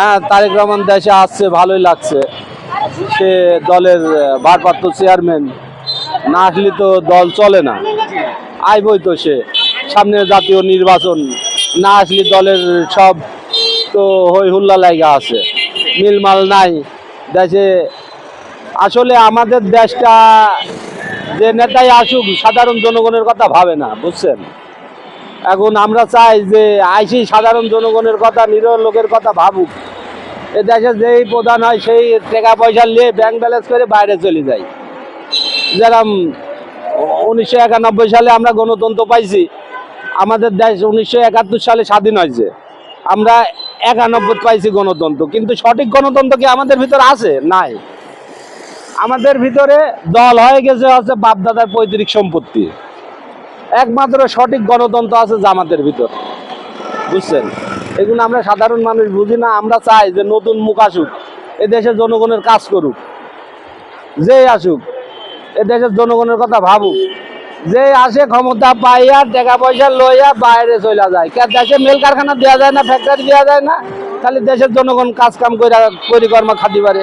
হ্যাঁ তারেক রহমান দেশে আসছে, ভালোই লাগছে। সে দলের ভারপ্রাপ্ত চেয়ারম্যান। না আসলে তো দল চলে না। আইবই তো সে। সামনে জাতীয় নির্বাচন, না আসলে দলের সব তো হই হুল্লা লাগা আছে। মিলমাল নাই। দেশে, আসলে আমাদের দেশটা যে নেতাই আসুক, সাধারণ জনগণের কথা ভাবে না, বুঝছেন? এখন আমরা চাই যে আইসি সাধারণ জনগণের কথা, নিরহ লোকের কথা ভাবুক। এ দেশে যেই প্রধান হয় সেই টাকা পয়সা নিয়ে ব্যাংক ব্যালেন্স করে বাইরে চলে যায়। যেরকম উনিশশো একানব্বই সালে আমরা গণতন্ত্র পাইছি, আমাদের দেশ উনিশশো একাত্তর সালে স্বাধীন হয়েছে। আমরা একানব্বই পাইছি গণতন্ত্র, কিন্তু সঠিক গণতন্ত্র কি আমাদের ভিতর আছে? নাই। আমাদের ভিতরে দল হয়ে গেছে হচ্ছে বাপদাদার পৈতৃক সম্পত্তি। একমাত্র সঠিক গণতন্ত্র আছে জামাতের ভিতর। বুঝছেন? এগুলো আমরা সাধারণ মানুষ বুঝি না, আমরা চাই যে নতুন মুখ আসুক, এ দেশের জনগণের কাজ করুক। যে আসুক, এ দেশের জনগণের কথা ভাবুক। যে আসে ক্ষমতা পাইয়া, টাকা পয়সা লইয়া বাইরে চলে যায়। দেশে মেল কারখানা দেওয়া যায় না ফ্যাক্টরি দেওয়া যায় না, খালি দেশের জনগণ কাজ কাম করে পরিকর্মা খাতি পারে।